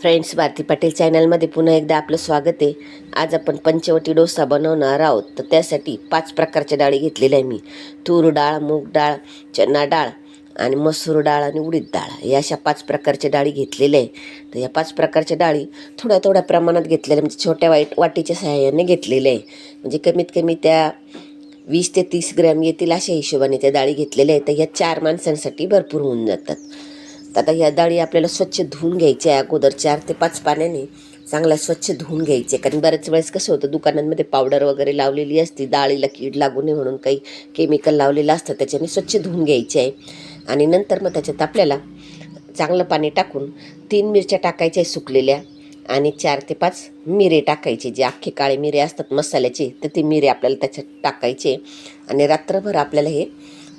Friends Bharti Patil चॅनलमध्ये पुन्हा एकदा आपलं स्वागत आहे. आज आपण पंचवटी डोसा बनवणार आहोत. तर त्यासाठी पाच प्रकारच्या डाळी घेतलेल्या आहे मी. तूर डाळ मूग डाळ चना डाळ आणि मसूर डाळ आणि उडीद डाळ. या अशा पाच प्रकारच्या डाळी घेतलेल्या आहे. तर या पाच प्रकारच्या डाळी थोड्या थोड्या प्रमाणात घेतलेल्या म्हणजे छोट्या वाईट वाटीच्या सहाय्याने घेतलेल्या आहे. म्हणजे कमीत कमी त्या वीस ते तीस ग्रॅम येतील अशा हिशोबाने त्या डाळी घेतलेल्या आहेत. तर या चार माणसांसाठी भरपूर होऊन जातात. तर आता ह्या डाळी आपल्याला स्वच्छ धुवून घ्यायच्या आहे. अगोदर चार ते पाच पाण्याने चांगल्या स्वच्छ धुवून घ्यायचे. कारण बऱ्याच वेळेस कसं होतं दुकानांमध्ये पावडर वगैरे लावलेली असती डाळीला कीड लागू नये म्हणून काही केमिकल लावलेलं असतं त्याच्याने स्वच्छ धुवून घ्यायचे आहे. आणि नंतर मग त्याच्यात आपल्याला चांगलं पाणी टाकून तीन मिरच्या टाकायच्या आहे सुकलेल्या आणि चार ते पाच मिरे टाकायचे. जे अख्खे काळे मिरे असतात मसाल्याचे तर ते मिरे आपल्याला त्याच्यात टाकायचे आणि रात्रभर आपल्याला हे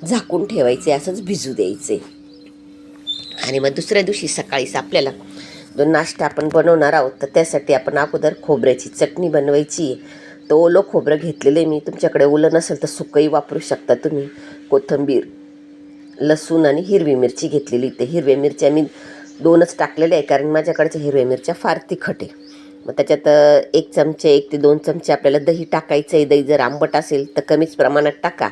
झाकून ठेवायचे असंच भिजू द्यायचे. आणि मग दुसऱ्या दिवशी सकाळीच आपल्याला जो नाश्ता आपण बनवणार आहोत तर त्यासाठी आपण अगोदर खोबऱ्याची चटणी बनवायची. आहे तर ओलं खोबरं घेतलेलं आहे मी. तुमच्याकडे ओलं नसेल तर सुकंही वापरू शकता तुम्ही. कोथिंबीर लसूण आणि हिरवी मिरची घेतलेली. ते हिरव्या मिरच्या मी दोनच टाकलेल्या आहे कारण माझ्याकडच्या हिरव्या मिरच्या फार तिखट आहे. मग त्याच्यात एक चमचे एक ते दोन चमचे आपल्याला दही टाकायचं आहे. दही जर आंबट असेल तर कमीच प्रमाणात टाका.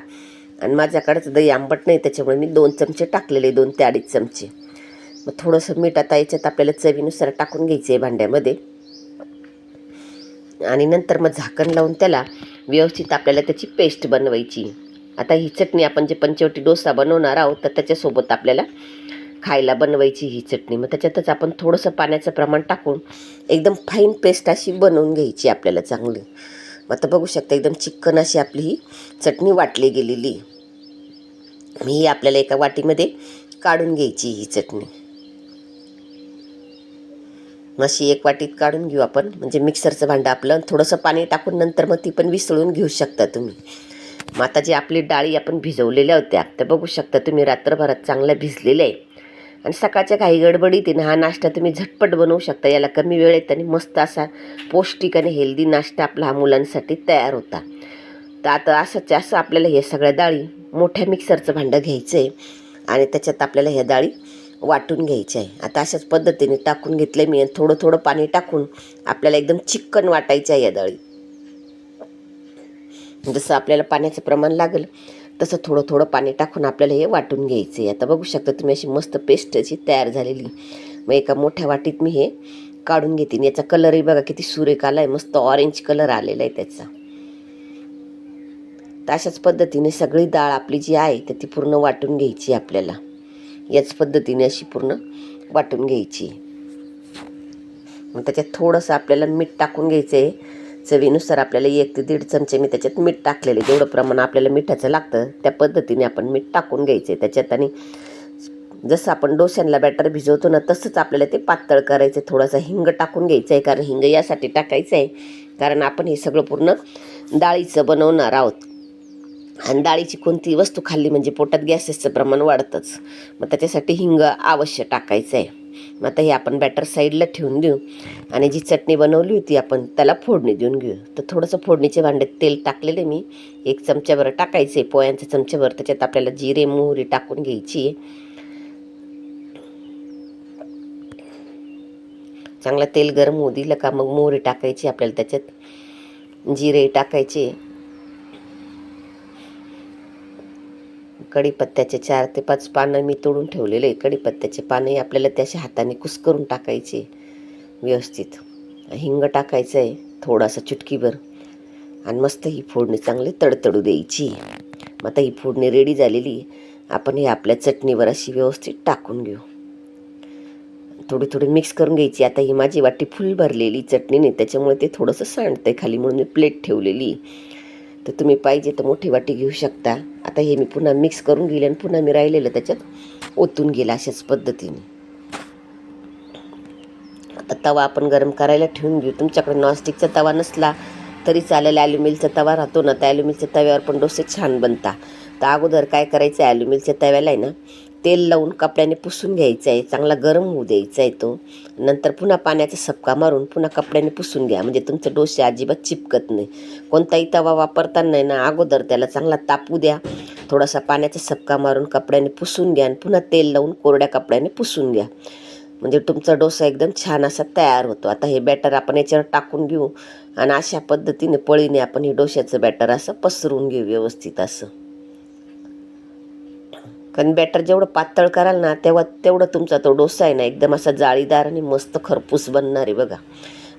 आणि माझ्याकडचं दही आंबट नाही त्याच्यामुळे मी दोन चमचे टाकलेले दोन ते अडीच चमचे. मग थोडंसं मीठ आता याच्यात आपल्याला चवीनुसार टाकून घ्यायचं आहे भांड्यामध्ये. आणि नंतर मग झाकण लावून त्याला व्यवस्थित आपल्याला त्याची पेस्ट बनवायची. आता ही चटणी आपण जे पंचवटी डोसा बनवणार आहोत तर त्याच्यासोबत आपल्याला खायला बनवायची ही चटणी. मग त्याच्यातच आपण थोडंसं पाण्याचं प्रमाण टाकून एकदम फाईन पेस्ट अशी बनवून घ्यायची आपल्याला चांगली. मग आता बघू शकता एकदम चिकन अशी आपली ही चटणी वाटली गेलेली. मी ही आपल्याला एका वाटीमध्ये काढून घ्यायची ही चटणी. अशी एक वाटीत काढून घेऊ आपण. म्हणजे मिक्सरचं भांडं आपलं. थोडंसं पाणी टाकून नंतर मग ती पण विसळून घेऊ शकता तुम्ही. मग आता जी आपली डाळी आपण भिजवलेल्या होत्या त्या बघू शकता तुम्ही रात्रभरात चांगल्या भिजलेल्या आहे आणि सकाळच्या काही गडबडीत हा नाश्ता तुम्ही झटपट बनवू शकता. याला कमी वेळेत आणि मस्त असा पौष्टिक आणि हेल्दी नाश्ता आपला हा मुलांसाठी तयार होता. तर आता असंच असं आपल्याला हे सगळ्या डाळी मोठ्या मिक्सरचं भांडं घ्यायचं आहे आणि त्याच्यात आपल्याला ह्या डाळी वाटून घ्यायचे. आहे आता अशाच पद्धतीने टाकून घेतलं मी आणि थोडं थोडं पाणी टाकून आपल्याला एकदम चिक्कन वाटायचं आहे या डाळी जसं आपल्याला पाण्याचं प्रमाण लागेल तसं थोडं थोडं पाणी टाकून आपल्याला हे वाटून घ्यायचं आहे आता बघू शकता तुम्ही अशी मस्त पेस्ट अशी तयार झालेली. मग एका मोठ्या वाटीत मी हे काढून घेते. याचा कलरही बघा किती सुरेख आला आहे मस्त ऑरेंज कलर आलेला आहे त्याचा. तर अशाच पद्धतीने सगळी डाळ आपली जी आहे तर ती पूर्ण वाटून घ्यायची आपल्याला. याच पद्धतीने अशी पूर्ण वाटून घ्यायची. मग त्याच्यात थोडंसं आपल्याला मीठ टाकून घ्यायचं आहे चवीनुसार आपल्याला एक ते दीड चमचे मी त्याच्यात मीठ टाकलेले जेवढं प्रमाण आपल्याला मिठाचं लागतं त्या पद्धतीने आपण मीठ टाकून घ्यायचं आहे त्याच्यात आणि जसं आपण डोश्यांना बॅटर भिजवतो ना तसंच आपल्याला ते पातळ करायचं आहे थोडासा हिंग टाकून घ्यायचं आहे कारण हिंग यासाठी टाकायचं आहे कारण आपण हे सगळं पूर्ण डाळीचं बनवणार आहोत. आणि डाळीची कोणती वस्तू खाल्ली म्हणजे पोटात गॅसेसचं प्रमाण वाढतंच. मग त्याच्यासाठी हिंग अवश्य टाकायचं आहे मग आता हे आपण बॅटर साईडला ठेवून देऊ. आणि जी चटणी बनवली होती आपण त्याला फोडणी देऊन घेऊ. तर थोडंसं फोडणीचे भांड्यात तेल टाकलेले मी. एक चमच्याभर टाकायचं आहे पोयांचं चमच्याभर. त्याच्यात आपल्याला जिरे मोहरी टाकून घ्यायची. आहे चांगलं तेल गरम होऊ दिलं का मग मोहरी टाकायची आपल्याला त्याच्यात. जिरे टाकायचे. कढीपत्त्याचे चार ते पाच पानं मी तोडून ठेवलेले आहे कढीपत्त्याचे पानंही आपल्याला त्याच्या हाताने कुस्करून टाकायचे. व्यवस्थित. हिंग टाकायचं आहे थोडासा चुटकीभर. आणि मस्त ही फोडणी चांगली तडतडू द्यायची. मग आता ही फोडणी रेडी झालेली. आपण हे आपल्या चटणीवर अशी व्यवस्थित टाकून घेऊ. थोडी थोडी मिक्स करून घ्यायची. आता ही माझी वाटी फुल भरलेली चटणीने. त्याच्यामुळे ते थोडंसं सांडतंय खाली म्हणून मी प्लेट ठेवलेली. तर तुम्ही पाहिजे तर मोठी वाटी घेऊ शकता. आता हे मी पुन्हा मिक्स करून गेले आणि पुन्हा मी राहिलेलं त्याच्यात ओतून गेलं अशाच पद्धतीने. आता तवा आपण गरम करायला ठेवून घेऊ. तुमच्याकडे नॉनस्टिकचा तवा नसला तरी चालेल. ॲल्युमिलचा तवा राहतो ना त्या ॲल्युमिलच्या तव्यावर पण डोसे छान बनता. तर अगोदर काय करायचं आहे ॲल्युमिलच्या तव्याला आहे ना तेल लावून कपड्याने पुसून घ्यायचं आहे चांगला गरम होऊ द्यायचा आहे तो. नंतर पुन्हा पाण्याचा सपका मारून पुन्हा कपड्याने पुसून घ्या. म्हणजे तुमचं डोसे अजिबात चिपकत नाही. कोणताही तवा वापरताना ना अगोदर त्याला चांगला तापू द्या. थोडासा पाण्याचा सपका मारून कपड्याने पुसून घ्या आणि पुन्हा तेल लावून कोरड्या कपड्याने पुसून घ्या. म्हणजे तुमचा डोसा एकदम छान असा तयार होतो. आता हे बॅटर आपण याच्यावर टाकून घेऊ आणि अशा पद्धतीने पळीने आपण हे डोश्याचं बॅटर असं पसरून घेऊ व्यवस्थित असं. कारण बॅटर जेवढं पातळ कराल ना तेव्हा तेवढं तुमचा तो डोसा आहे ना एकदम असा जाळीदार आणि मस्त खरपूस बनणार आहे बघा.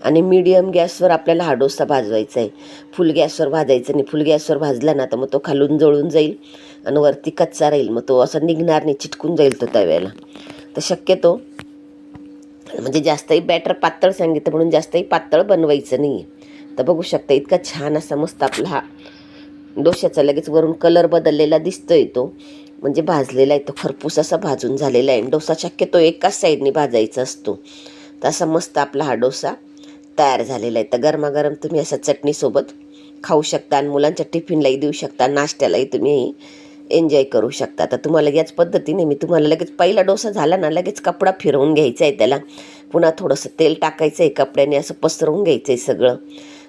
आणि मीडियम गॅसवर आपल्याला हा डोसा भाजवायचा आहे. फुल गॅसवर भाजायचा नाही फुल गॅसवर भाजला ना तर मग तो खालून जळून जाईल आणि वरती कच्चा राहील. मग तो असा निघणार नाही चिटकून जाईल तो तव्याला. तर शक्यतो म्हणजे जास्तही बॅटर पातळ सांगितलं म्हणून जास्तही पातळ बनवायचं नाही आहे तर बघू शकता इतका छान असा मस्त आपला हा डोश्याचा लगेच वरून कलर बदललेला दिसतोय तो. म्हणजे भाजलेला आहे तो खरपूस असा भाजून झालेला आहे. डोसा शक्यतो एकाच साईडने भाजायचा असतो. तर असा मस्त आपला हा डोसा तयार झालेला आहे. तर गरमागरम तुम्ही असा चटणीसोबत खाऊ शकता आणि मुलांच्या टिफिनलाही देऊ शकता नाश्त्यालाही तुम्ही एन्जॉय करू शकता. तर तुम्हाला याच पद्धतीने मी तुम्हाला लगेच पहिला डोसा झाला ना लगेच कपडा फिरवून घ्यायचा आहे त्याला. पुन्हा थोडंसं तेल टाकायचं आहे कपड्याने असं पसरवून घ्यायचं आहे सगळं.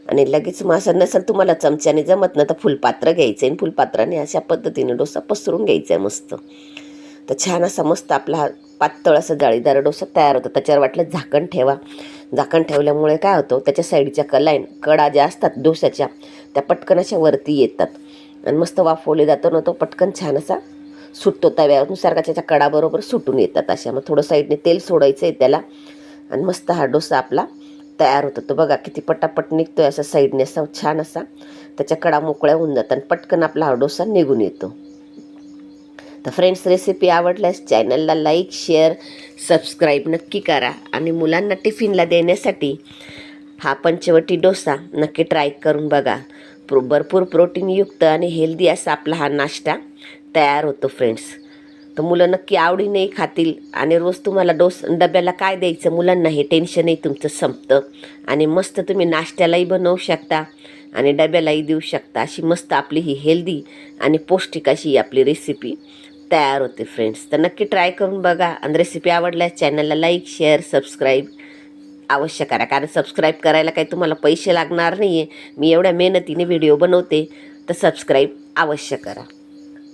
आणि लगेच मग नसेल तुम्हाला चमच्याने जमत ना तर फुलपात्र घ्यायचं आहे आणि फुलपात्राने अशा पद्धतीने डोसा पसरून घ्यायचा आहे मस्त. तर छान असा मस्त आपला हा पातळ असा जाळीदार डोसा तयार होतो. त्याच्यावर वाटलं झाकण ठेवा. झाकण ठेवल्यामुळे काय होतं त्याच्या साईडच्या कलाईन कडा ज्या असतात डोसाच्या त्या पटकन अशा वरती येतात. आणि मस्त वाफवले जातो ना तो पटकन छान असा सुटतो तव्यानुसार का त्याच्या कडाबरोबर सुटून येतात अशा. मग थोडं साईडने तेल सोडायचं आहे त्याला. आणि मस्त हा डोसा आपला तयार होतो तो बघा किती पटापट निघतोय असा साईडने असा छान असा. त्याच्या कडा मोकळ्या होऊन जातात. आणि पटकन आपला हा डोसा निघून येतो. तर फ्रेंड्स रेसिपी आवडल्यास चॅनलला लाईक शेअर सबस्क्राईब नक्की करा. आणि मुलांना टिफिनला देण्यासाठी हा पंचवटी डोसा नक्की ट्राय करून बघा. प्रो भरपूर प्रोटीनयुक्त आणि हेल्दी असा आपला हा नाश्ता तयार होतो फ्रेंड्स तर मुलं नक्की आवडीनेही खातील. आणि रोज तुम्हाला डोस डब्याला काय द्यायचं मुलांना हे टेन्शनही तुमचं संपतं. आणि मस्त तुम्ही नाश्त्यालाही बनवू शकता आणि डब्यालाही देऊ शकता. अशी मस्त आपली ही हेल्दी आणि पौष्टिक अशी ही आपली रेसिपी तयार होते फ्रेंड्स तर नक्की ट्राय करून बघा. आणि रेसिपी आवडल्यास चॅनलला लाईक शेअर सबस्क्राईब अवश्य करा. कारण सबस्क्राईब करायला काही तुम्हाला पैसे लागणार नाही आहे मी एवढ्या मेहनतीने व्हिडिओ बनवते. तर सबस्क्राईब अवश्य करा.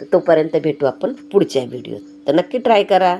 तर तोपर्यंत भेटू आपण पुढच्या व्हिडिओत. तर नक्की ट्राय करा.